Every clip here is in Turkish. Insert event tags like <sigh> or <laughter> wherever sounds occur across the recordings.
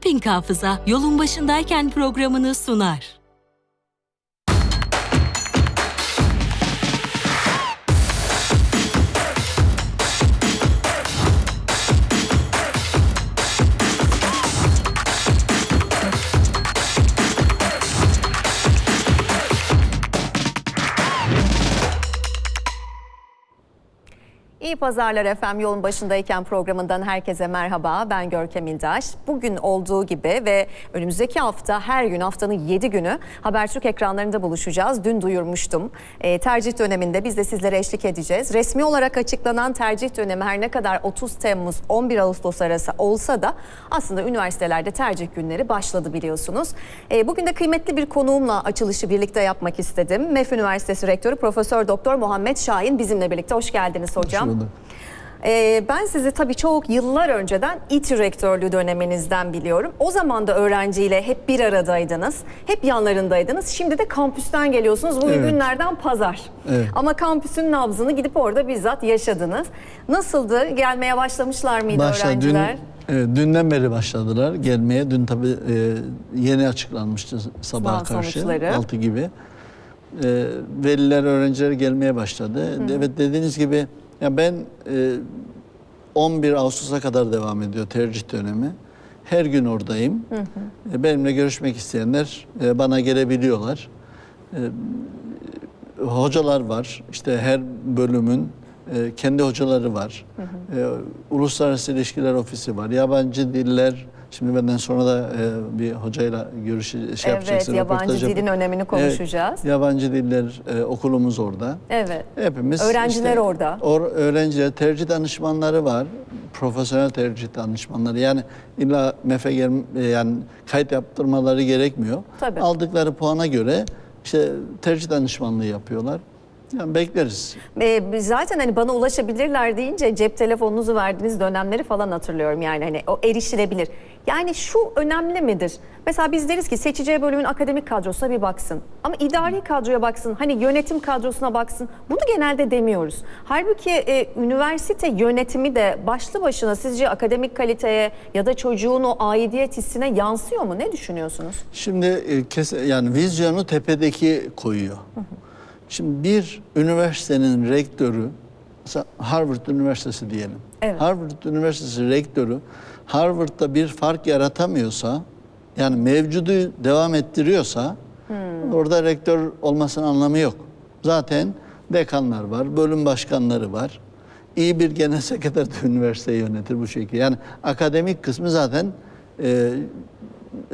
Shopping Hafıza yolun başındayken programını sunar. İyi pazarlar efendim yolun başındayken programından herkese merhaba ben Görkem İldaş. Bugün olduğu gibi ve önümüzdeki hafta her gün haftanın 7 günü Habertürk ekranlarında buluşacağız. Dün duyurmuştum. Ee, tercih döneminde biz de sizlere eşlik edeceğiz. Resmi olarak açıklanan tercih dönemi her ne kadar 30 Temmuz 11 Ağustos arası olsa da aslında üniversitelerde tercih günleri başladı biliyorsunuz. Ee, bugün de kıymetli bir konuğumla açılışı birlikte yapmak istedim. MEF Üniversitesi Rektörü Profesör Doktor Muhammed Şahin bizimle birlikte. Hoş geldiniz hocam. bulduk. Ee, ben sizi tabii çok yıllar önceden İTÜ rektörlüğü döneminizden biliyorum. O zaman da öğrenciyle hep bir aradaydınız. Hep yanlarındaydınız. Şimdi de kampüsten geliyorsunuz. Bu Evet. günlerden pazar. Evet. Ama kampüsün nabzını gidip orada bizzat yaşadınız. Nasıldı? Gelmeye başlamışlar mıydı Başla, dün, öğrenciler? evet, dünden beri başladılar gelmeye. Dün tabii e, yeni açıklanmıştı sabaha Sınav karşı. sonuçları. 6 gibi. E, veliler, öğrenciler gelmeye başladı. Evet dediğiniz gibi ya ben e, 11 Ağustos'a kadar devam ediyor tercih dönemi. Her gün oradayım. E, benimle görüşmek isteyenler e, bana gelebiliyorlar. hocalar var. İşte her bölümün e, kendi hocaları var. E, Uluslararası İlişkiler Ofisi var. Yabancı diller Şimdi benden sonra da e, bir hocayla görüş şey Evet, yapacaksın. yabancı röportaj yap- dilin önemini konuşacağız. Evet, yabancı diller e, okulumuz orada. Evet. Hepimiz Öğrenciler işte orada. Or, öğrenciler tercih danışmanları var. Profesyonel tercih danışmanları. Yani illa MEF'e gel, e, yani kayıt yaptırmaları gerekmiyor. Tabii. Aldıkları puana göre işte tercih danışmanlığı yapıyorlar. Yani bekleriz. Ee, zaten hani bana ulaşabilirler deyince cep telefonunuzu verdiğiniz dönemleri falan hatırlıyorum yani hani o erişilebilir. Yani şu önemli midir? Mesela biz deriz ki seçeceği bölümün akademik kadrosuna bir baksın. Ama idari kadroya baksın, hani yönetim kadrosuna baksın. Bunu genelde demiyoruz. Halbuki e, üniversite yönetimi de başlı başına sizce akademik kaliteye ya da çocuğun o aidiyet hissine yansıyor mu? Ne düşünüyorsunuz? Şimdi e, kes, yani vizyonu tepedeki koyuyor. Şimdi bir üniversitenin rektörü, mesela Harvard Üniversitesi diyelim. Evet. Harvard Üniversitesi rektörü Harvard'da bir fark yaratamıyorsa, yani mevcudu devam ettiriyorsa orada rektör olmasının anlamı yok. Zaten dekanlar var, bölüm başkanları var. İyi bir genel sekreter <laughs> de üniversiteyi yönetir bu şekilde. Yani akademik kısmı zaten e,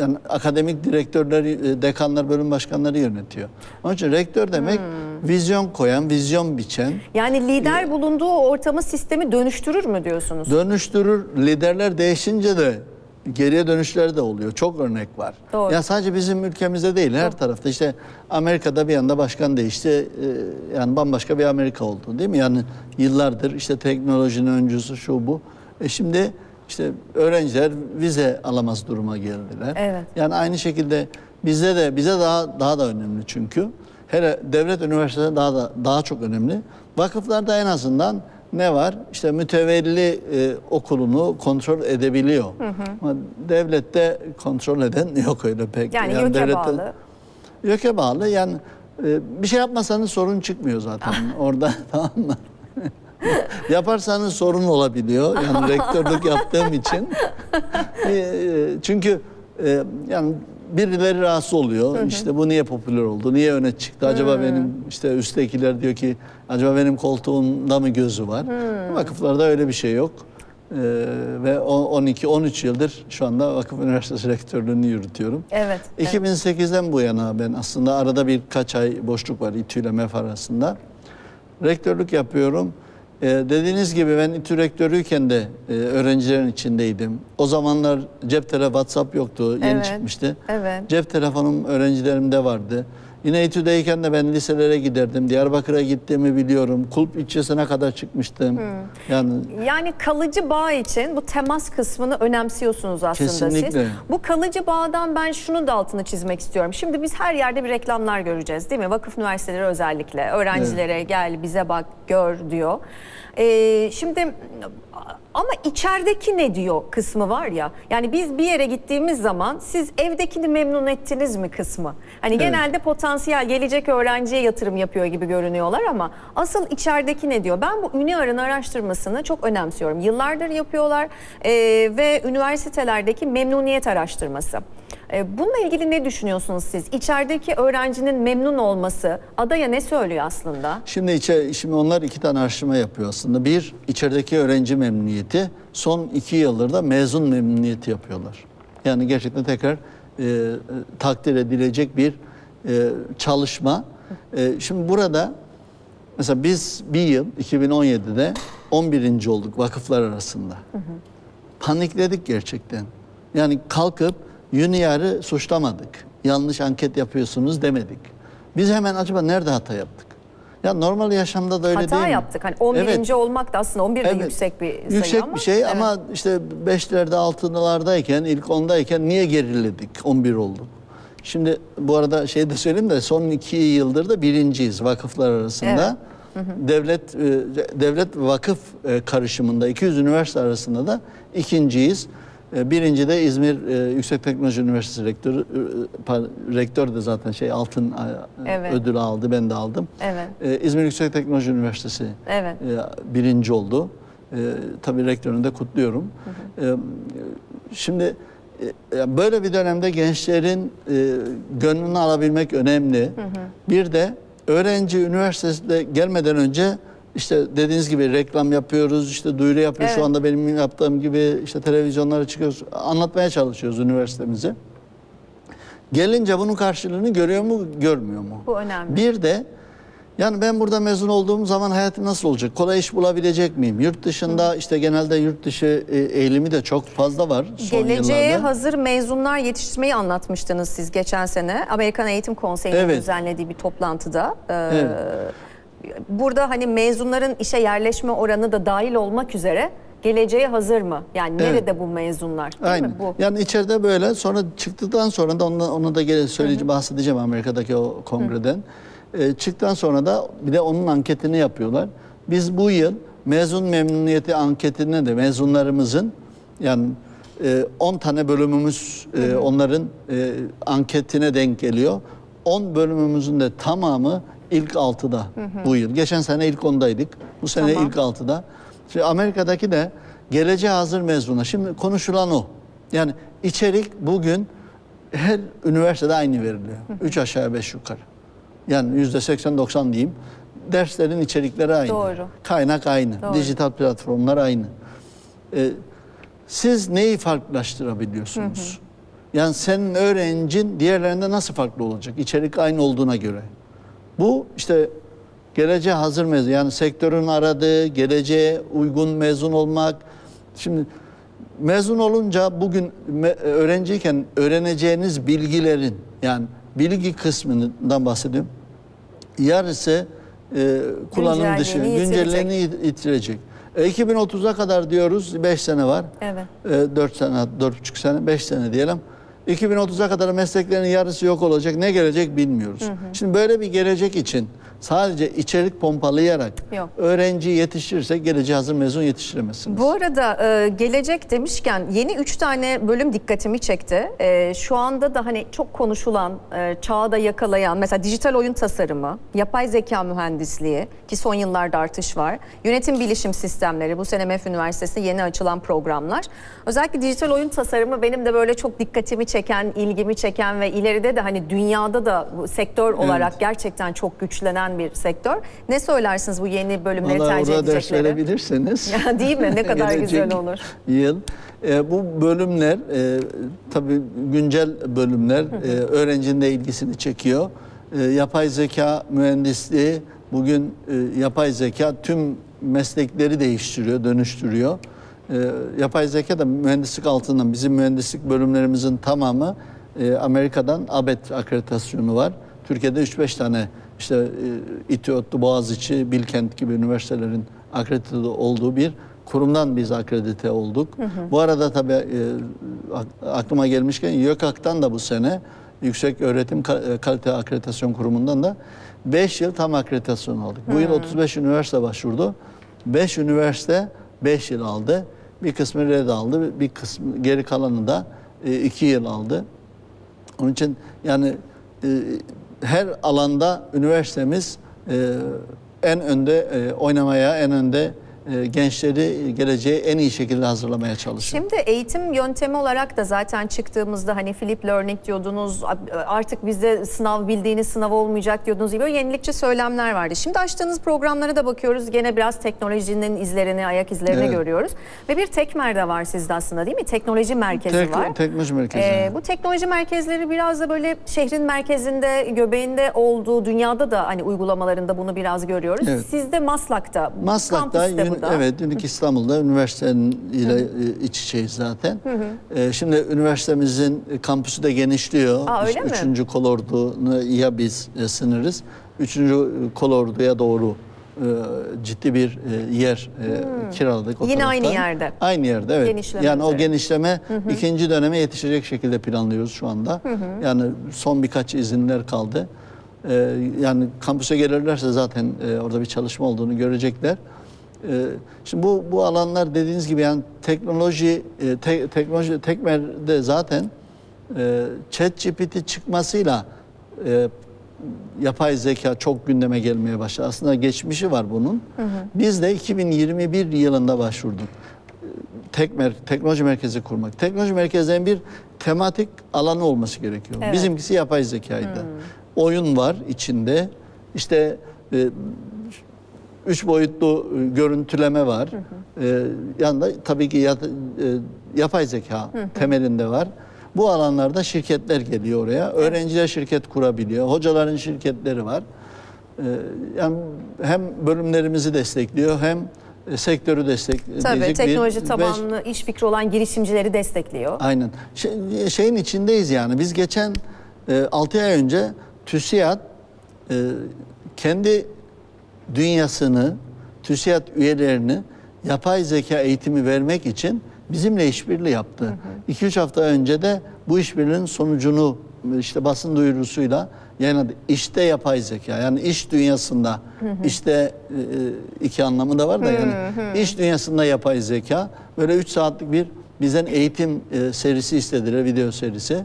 yani akademik direktörler, e, dekanlar, bölüm başkanları yönetiyor. Onun için rektör demek vizyon koyan, vizyon biçen, Yani lider bulunduğu ortamı sistemi dönüştürür mü diyorsunuz? dönüştürür. Liderler değişince de geriye dönüşler de oluyor. Çok örnek var. Doğru. Ya sadece bizim ülkemizde değil, her tarafta. İşte Amerika'da bir anda başkan değişti. e, Yani bambaşka bir Amerika oldu değil mi? Yani yıllardır işte teknolojinin öncüsü şu bu. E şimdi işte öğrenciler vize alamaz duruma geldiler. Evet. Yani aynı şekilde bizde de bize daha daha da önemli çünkü. Hele devlet üniversiteleri daha da daha çok önemli. Vakıflarda en azından ne var? İşte mütevelli e, okulunu kontrol edebiliyor. Ama devlette kontrol eden <laughs> yok öyle pek. Yani, YÖK'e devlette- bağlı. YÖK'e bağlı. Yani e, bir şey yapmasanız sorun çıkmıyor zaten <laughs> orada <laughs> tamam mı? Yaparsanız sorun olabiliyor. Yani rektörlük yaptığım için. E, Çünkü e, yani birileri rahatsız oluyor. İşte bu niye popüler oldu? Niye öne çıktı? Acaba benim işte üsttekiler diyor ki acaba benim koltuğumda mı gözü var? Vakıflarda öyle bir şey yok. E, ve 12-13 yıldır şu anda Vakıf Üniversitesi rektörlüğünü yürütüyorum. Evet. evet. 2008'den bu yana ben aslında arada birkaç ay boşluk var İTÜ ile MEF arasında. Rektörlük yapıyorum. Ee, dediğiniz gibi ben İTÜ rektörüyken de e, öğrencilerin içindeydim. O zamanlar cep telefonu, WhatsApp yoktu, yeni Evet, çıkmıştı. evet. Cep telefonum öğrencilerimde vardı. Yine İTÜ'deyken de ben liselere giderdim. Diyarbakır'a gittiğimi biliyorum. Kulp ilçesine kadar çıkmıştım. Yani Yani kalıcı bağ için bu temas kısmını önemsiyorsunuz aslında siz. Kesinlikle. Bu kalıcı bağdan ben şunu da altını çizmek istiyorum. Şimdi biz her yerde bir reklamlar göreceğiz değil mi? Vakıf üniversiteleri özellikle öğrencilere gel bize bak gör diyor. Ee, şimdi Ama içerideki ne diyor kısmı var ya. Yani biz bir yere gittiğimiz zaman siz evdekini memnun ettiniz mi kısmı. Hani genelde potansiyel gelecek öğrenciye yatırım yapıyor gibi görünüyorlar ama asıl içerideki ne diyor? Ben bu Üniar'ın araştırmasını çok önemsiyorum. Yıllardır yapıyorlar e, ve üniversitelerdeki memnuniyet araştırması. E, bununla ilgili ne düşünüyorsunuz siz? İçerideki öğrencinin memnun olması adaya ne söylüyor aslında? Şimdi, içe, şimdi onlar iki tane araştırma yapıyor aslında. Bir, içerideki öğrenci memnuniyeti. Son iki yıldır da mezun memnuniyeti yapıyorlar. Yani gerçekten tekrar e, e, takdir edilecek bir e, çalışma. E, şimdi burada mesela biz bir yıl 2017'de 11. olduk vakıflar arasında. Panikledik gerçekten. Yani kalkıp Junior'ı suçlamadık. Yanlış anket yapıyorsunuz demedik. Biz hemen acaba nerede hata yaptık? Ya normal yaşamda da öyle Hata değil mi? yaptık. Hani 11. Evet. olmak da aslında 11 de Evet. yüksek bir sayı Yüksek ama. bir şey Evet. ama işte 5'lerde 6'lardayken ilk 10'dayken niye geriledik? 11 olduk. Şimdi bu arada şey de söyleyeyim de son iki yıldır da birinciyiz vakıflar arasında. Devlet e, devlet vakıf e, karışımında 200 üniversite arasında da ikinciyiz. E, Birinci de İzmir e, Yüksek Teknoloji Üniversitesi rektörü, e, rektör de zaten şey altın Evet. ödülü aldı, ben de aldım. Evet. İzmir Yüksek Teknoloji Üniversitesi Evet. birinci oldu. Tabii rektörünü de kutluyorum. E, şimdi e, böyle bir dönemde gençlerin gönlünü alabilmek önemli. Bir de öğrenci üniversitede gelmeden önce işte dediğiniz gibi reklam yapıyoruz, işte duyuru yapıyoruz. Evet. Şu anda benim yaptığım gibi işte televizyonlara çıkıyoruz. Anlatmaya çalışıyoruz üniversitemizi. Gelince bunun karşılığını görüyor mu, görmüyor mu? Bu önemli. Bir de yani ben burada mezun olduğum zaman hayatım nasıl olacak? Kolay iş bulabilecek miyim? Yurt dışında işte genelde yurt dışı e, eğilimi de çok fazla var son Geleceğe yıllarda. hazır mezunlar yetiştirmeyi anlatmıştınız siz geçen sene. Amerikan Eğitim Konseyi'nin Evet. düzenlediği bir toplantıda. Ee, Evet. Burada hani mezunların işe yerleşme oranı da dahil olmak üzere geleceğe hazır mı? Yani Evet. nerede bu mezunlar? Değil Aynen. mi bu? Yani içeride böyle sonra çıktıktan sonra da ondan, onu da gene söyleyeceğim, bahsedeceğim Amerika'daki o kongreden. Ee, çıktıktan sonra da bir de onun anketini yapıyorlar. Biz bu yıl mezun memnuniyeti anketine de mezunlarımızın yani e, 10 tane bölümümüz e, onların e, anketine denk geliyor. 10 bölümümüzün de tamamı ilk 6'da bu yıl. Geçen sene ilk 10'daydık. Bu sene Tamam. ilk 6'da. Şimdi Amerika'daki de geleceğe hazır mezuna. Şimdi konuşulan o. Yani içerik bugün her üniversitede aynı veriliyor. Üç aşağı beş yukarı. Yani yüzde 80-90 diyeyim. Derslerin içerikleri aynı. Doğru. Kaynak aynı. Doğru. Dijital platformlar aynı. Ee, siz neyi farklılaştırabiliyorsunuz? Yani senin öğrencin diğerlerinde nasıl farklı olacak? İçerik aynı olduğuna göre. Bu işte geleceğe hazır mezun. Yani sektörün aradığı geleceğe uygun mezun olmak. Şimdi mezun olunca bugün öğrenciyken öğreneceğiniz bilgilerin yani bilgi kısmından bahsediyorum. Yarısı e, kullanım dışı, yit- yitirecek. E, 2030'a kadar diyoruz 5 sene var. Evet. E, 4 sene, 4,5 sene, 5 sene diyelim. 2030'a kadar mesleklerin yarısı yok olacak. Ne gelecek bilmiyoruz. Şimdi böyle bir gelecek için sadece içerik pompalayarak Yok. öğrenci yetiştirirsek geleceğe hazır mezun yetiştiremezsiniz. Bu arada e, gelecek demişken yeni üç tane bölüm dikkatimi çekti. E, şu anda da hani çok konuşulan, e, çağı da yakalayan mesela dijital oyun tasarımı, yapay zeka mühendisliği ki son yıllarda artış var. Yönetim bilişim sistemleri bu sene MEF Üniversitesi'nde yeni açılan programlar. Özellikle dijital oyun tasarımı benim de böyle çok dikkatimi çeken, ilgimi çeken ve ileride de hani dünyada da bu sektör olarak gerçekten çok güçlenen bir sektör. Ne söylersiniz bu yeni bölümleri Vallahi tercih orada ders edecekleri? verebilirseniz. <laughs> Değil mi? Ne kadar güzel olur. Yıl. E, bu bölümler e, tabii güncel bölümler e, öğrencinin de ilgisini çekiyor. E, yapay zeka mühendisliği bugün e, yapay zeka tüm meslekleri değiştiriyor, dönüştürüyor. E, yapay zeka da mühendislik altından bizim mühendislik bölümlerimizin tamamı e, Amerika'dan ABET akreditasyonu var. Türkiye'de 3-5 tane işte e, İTÜ, Boğaziçi, Bilkent gibi üniversitelerin akredite olduğu bir kurumdan biz akredite olduk. Bu arada tabii e, ak- aklıma gelmişken YÖKAK'tan da bu sene Yüksek Öğretim e, Kalite Akreditasyon Kurumu'ndan da 5 yıl tam akreditasyon aldık. Bu yıl 35 üniversite başvurdu. 5 üniversite 5 yıl aldı. Bir kısmı red aldı. Bir kısmı geri kalanı da 2 yıl aldı. Onun için yani e, her alanda üniversitemiz e, en önde e, oynamaya, en önde e, gençleri geleceğe en iyi şekilde hazırlamaya çalışıyor. Şimdi eğitim yöntemi olarak da zaten çıktığımızda hani flip learning diyordunuz artık bizde sınav bildiğiniz sınav olmayacak diyordunuz gibi yenilikçi söylemler vardı. Şimdi açtığınız programlara da bakıyoruz gene biraz teknolojinin izlerini ayak izlerini Evet. görüyoruz. Ve bir tekmer de var sizde aslında değil mi? Teknoloji merkezi Tek- var. teknoloji merkezi. Ee, bu teknoloji merkezleri biraz da böyle şehrin merkezinde, göbeğinde olduğu dünyada da hani uygulamalarında bunu biraz görüyoruz. Evet. Sizde Maslak'ta, Maslak'ta, kampüste bu Ün- da. evet, Ünik İstanbul'da üniversitenin ile e, iç içeyiz zaten. E, Şimdi üniversitemizin kampüsü de genişliyor. Aa, öyle mi? Üçüncü kolordunu ya biz e, sınırız. Üçüncü kolorduya doğru e, ciddi bir e, yer e, kiraladık. o Hmm. Yine aynı taraftan. yerde. Aynı yerde evet. Genişleme yani o üzere. genişleme ikinci döneme yetişecek şekilde planlıyoruz şu anda. Yani son birkaç izinler kaldı. Yani kampüse gelirlerse zaten e, orada bir çalışma olduğunu görecekler. Ee, şimdi bu bu alanlar dediğiniz gibi yani teknoloji e, te- teknoloji tekmerde zaten e, ChatGPT çıkmasıyla e, yapay zeka çok gündeme gelmeye başladı. Aslında geçmişi var bunun. Biz de 2021 yılında başvurduk. Tekmer, teknoloji merkezi kurmak. Teknoloji merkezinin bir tematik alanı olması gerekiyor. Evet. Bizimkisi yapay zekaydı. Oyun var içinde. İşte e, üç boyutlu görüntüleme var. E, yanında tabii ki yat- e, yapay zeka temelinde var. Bu alanlarda şirketler geliyor oraya. Öğrenciler şirket kurabiliyor. Hocaların şirketleri var. E, yani hem bölümlerimizi destekliyor hem e, sektörü destekleyecek Tabii bir- teknoloji ve- tabanlı iş fikri olan girişimcileri destekliyor. Aynen. Şey- şeyin içindeyiz yani. Biz geçen e, 6 ay önce TÜSİAD e, kendi dünyasını, TÜSİAD üyelerini yapay zeka eğitimi vermek için bizimle işbirliği yaptı. 2-3 hafta önce de bu işbirliğinin sonucunu işte basın duyurusuyla yayınladı. İşte yapay zeka yani iş dünyasında işte e, iki anlamı da var da yani iş dünyasında yapay zeka böyle 3 saatlik bir bizden eğitim e, serisi istediler video serisi.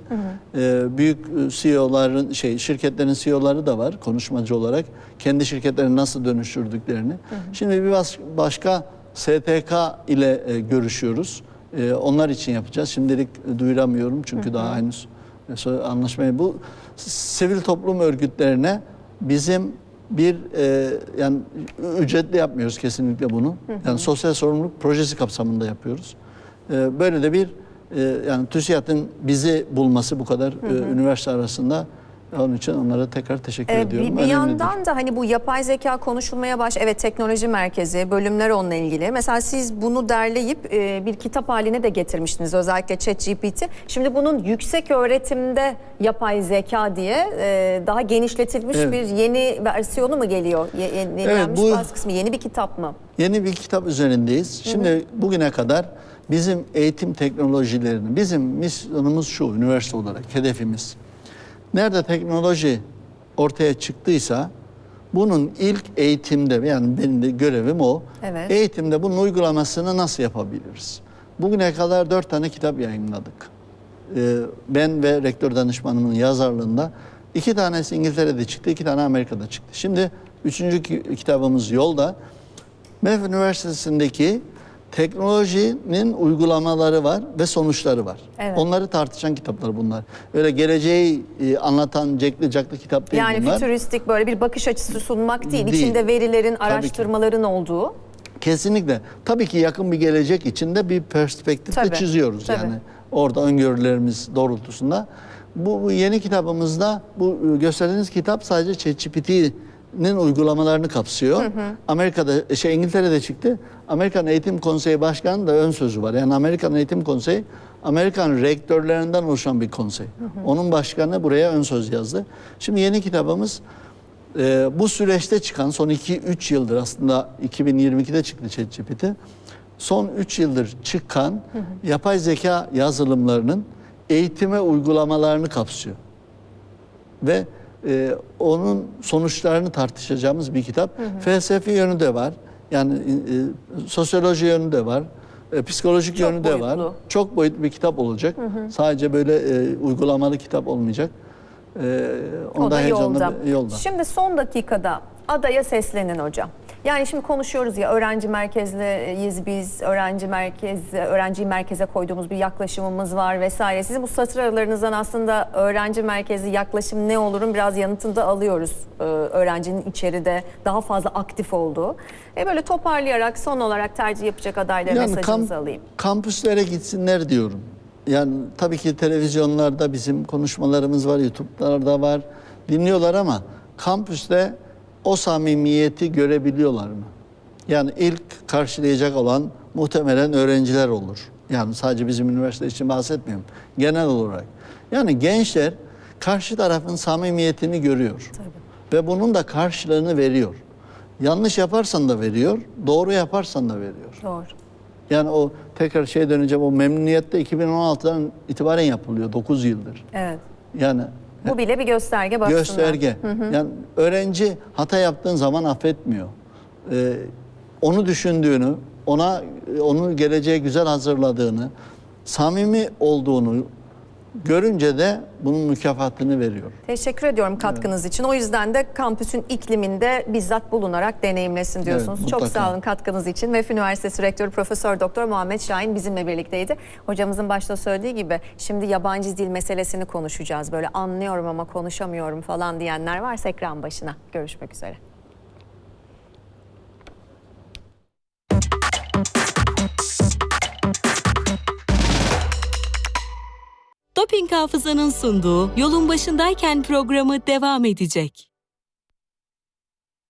E, büyük e, CEO'ların şey şirketlerin CEO'ları da var konuşmacı olarak kendi şirketlerini nasıl dönüştürdüklerini. Şimdi bir bas- başka STK ile e, görüşüyoruz. E, onlar için yapacağız. Şimdilik e, duyuramıyorum çünkü daha henüz e, anlaşmayı bu sivil toplum örgütlerine bizim bir e, yani ücretli yapmıyoruz kesinlikle bunu. Yani sosyal sorumluluk projesi kapsamında yapıyoruz. E, böyle de bir e, yani TÜSİAD'ın bizi bulması bu kadar e, üniversite arasında onun için onlara tekrar teşekkür Ee, ediyorum. bir, bir Önemlidir. yandan da hani bu yapay zeka konuşulmaya baş. Evet teknoloji merkezi, bölümler onunla ilgili. Mesela siz bunu derleyip e, bir kitap haline de getirmiştiniz özellikle ChatGPT. Şimdi bunun yüksek öğretimde yapay zeka diye e, daha genişletilmiş Evet. bir yeni versiyonu mu geliyor? Ye- Yenilenmiş bu- baskısı mı? Yeni bir kitap mı? Yeni bir kitap üzerindeyiz. Şimdi bugüne kadar bizim eğitim teknolojilerini, bizim misyonumuz şu üniversite olarak, hedefimiz. Nerede teknoloji ortaya çıktıysa bunun ilk eğitimde yani benim de görevim o. Evet. Eğitimde bunun uygulamasını nasıl yapabiliriz? Bugüne kadar dört tane kitap yayınladık. Ee, ben ve rektör danışmanımın yazarlığında iki tanesi İngiltere'de çıktı, iki tane Amerika'da çıktı. Şimdi üçüncü ki- kitabımız yolda. MEF Üniversitesi'ndeki teknolojinin uygulamaları var ve sonuçları var. Evet. Onları tartışan kitaplar bunlar. Öyle geleceği e, anlatan cekli caklı kitap değil Yani bunlar. fütüristik böyle bir bakış açısı sunmak değil. Değil. İçinde verilerin, araştırmaların olduğu. Kesinlikle. Tabii ki yakın bir gelecek içinde bir perspektif de çiziyoruz tabii. yani. Orada öngörülerimiz doğrultusunda. Bu, bu yeni kitabımızda bu e, gösterdiğiniz kitap sadece ChatGPT'nin uygulamalarını kapsıyor. Amerika'da şey İngiltere'de çıktı. Amerikan Eğitim Konseyi Başkanı da ön sözü var. Yani Amerikan Eğitim Konseyi Amerikan rektörlerinden oluşan bir konsey. Onun başkanı buraya ön söz yazdı. Şimdi yeni kitabımız ee, bu süreçte çıkan son 2-3 yıldır aslında 2022'de çıktı ChatGPT. Son 3 yıldır çıkan yapay zeka yazılımlarının eğitime uygulamalarını kapsıyor. Ve e, onun sonuçlarını tartışacağımız bir kitap. Felsefi yönü de var. Yani e, sosyoloji yönü de var. e, psikolojik Çok yönü de var. boyutlu. Çok boyutlu bir kitap olacak. Sadece böyle e, uygulamalı kitap olmayacak. E, onu O da heyecanla- yolda. yolda. Şimdi son dakikada adaya seslenin hocam. Yani şimdi konuşuyoruz ya öğrenci merkezliyiz biz, öğrenci merkez, öğrenciyi merkeze koyduğumuz bir yaklaşımımız var vesaire. Sizin bu satır aralarınızdan aslında öğrenci merkezli yaklaşım ne olurun biraz yanıtını da alıyoruz. Ee, öğrencinin içeride daha fazla aktif olduğu. E böyle toparlayarak son olarak tercih yapacak adaylara Yani mesajınızı kamp- alayım. kampüslere gitsinler diyorum. Yani tabii ki televizyonlarda bizim konuşmalarımız var, YouTube'larda var. Dinliyorlar ama kampüste o samimiyeti görebiliyorlar mı? Yani ilk karşılayacak olan muhtemelen öğrenciler olur. Yani sadece bizim üniversite için bahsetmiyorum. Genel olarak. Yani gençler karşı tarafın samimiyetini görüyor. Ve bunun da karşılığını veriyor. Yanlış yaparsan da veriyor, doğru yaparsan da veriyor. Doğru. Yani o tekrar şeye döneceğim o memnuniyette 2016'dan itibaren yapılıyor 9 yıldır. Evet. Yani Bu bile bir gösterge baksınlar. gösterge. Yani öğrenci hata yaptığın zaman affetmiyor. Ee, onu düşündüğünü, ona onu geleceğe güzel hazırladığını, samimi olduğunu görünce de bunun mükafatını veriyor. Teşekkür ediyorum katkınız için. O yüzden de kampüsün ikliminde bizzat bulunarak deneyimlesin diyorsunuz. Evet, Çok sağ olun katkınız için. Ve Üniversitesi Rektörü Profesör Doktor Muhammed Şahin bizimle birlikteydi. Hocamızın başta söylediği gibi şimdi yabancı dil meselesini konuşacağız. Böyle anlıyorum ama konuşamıyorum falan diyenler varsa ekran başına. Görüşmek üzere. Doping Hafıza'nın sunduğu Yolun Başındayken programı devam edecek.